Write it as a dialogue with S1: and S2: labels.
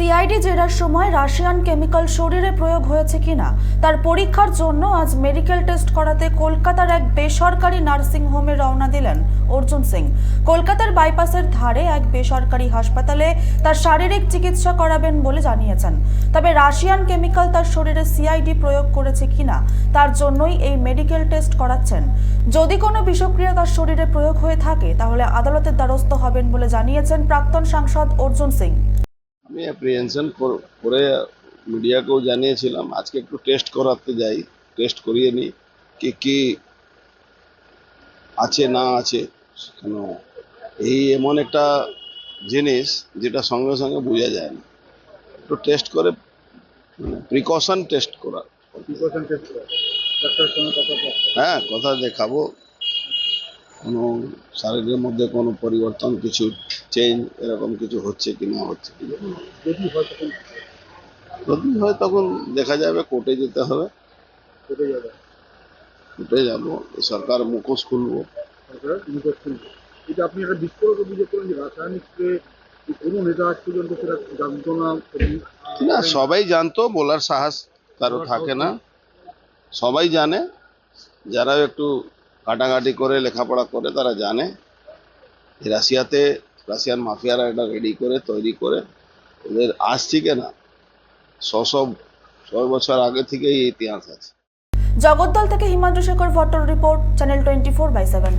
S1: CID জেরার সময় Russian chemical শরীরে প্রয়োগ হয়েছে কিনা, তার পরীক্ষার জন্য আজ মেডিকেল টেস্ট করাতে কলকাতার এক বেসরকারি নার্সিং হোমে রওনা দিলেন অর্জুন সিং। কলকাতার বাইপাসের ধারে এক বেসরকারি হাসপাতালে তার শারীরিক চিকিৎসা করাবেন বলে জানিয়েছেন। তবে রাশিয়ান কেমিক্যাল তার শরীরে সিআইডি প্রয়োগ করেছে কিনা, তার জন্যই এই মেডিকেল টেস্ট করাচ্ছেন। যদি কোনো বিষক্রিয়া তার শরীরে প্রয়োগ হয়ে থাকে, তাহলে আদালতের দ্বারস্থ হবেন বলে জানিয়েছেন প্রাক্তন সাংসদ অর্জুন সিং।
S2: আমি অ্যাপ্রিহেনশন করে মিডিয়াকেও জানিয়েছিলাম আজকে একটু টেস্ট করাতে যাই টেস্ট করিয়ে নিই কি কি আছে না আছে কেন? এই এমন একটা জিনিস যেটা সঙ্গে সঙ্গে বোঝা যায় না। একটু টেস্ট করে প্রিকশন টেস্ট করা। হ্যাঁ কথা দেখাবো। কোনো শরীরের মধ্যে কোনো পরিবর্তন কিছু চেঞ্জ এরকম কিছু হচ্ছে কি না হচ্ছে কি
S3: যদি হয় তখন?
S2: যদি হয় তখন দেখা যাবে কোর্টে যেতে হবে।
S3: যাবে?
S2: কোর্টে যাব সরকার মুখোশ খুলবো।
S3: সরকার এটা আপনি একটা বিস্ফোরক অভিযোগ করেন যে রাসায়নিক স্প্রে কোনো নেতা আজ পর্যন্ত সেটা জানতো না
S2: না সবাই জানতো বলার সাহস কারও থাকে না। সবাই জানে যারা একটু কাটাকাটি করে, লেখাপড়া করে তারা জানে। রাশিয়াতে রাশিয়ান মাফিয়ারা এটা রেডি করে, তৈরি করে। ওদের আজ থেকে না ছশো ছয় বছর আগে থেকেই ইতিহাস আছে।
S1: জগদ্দল থেকে Himanshu Shekhar ভট্টর report channel twenty four by seven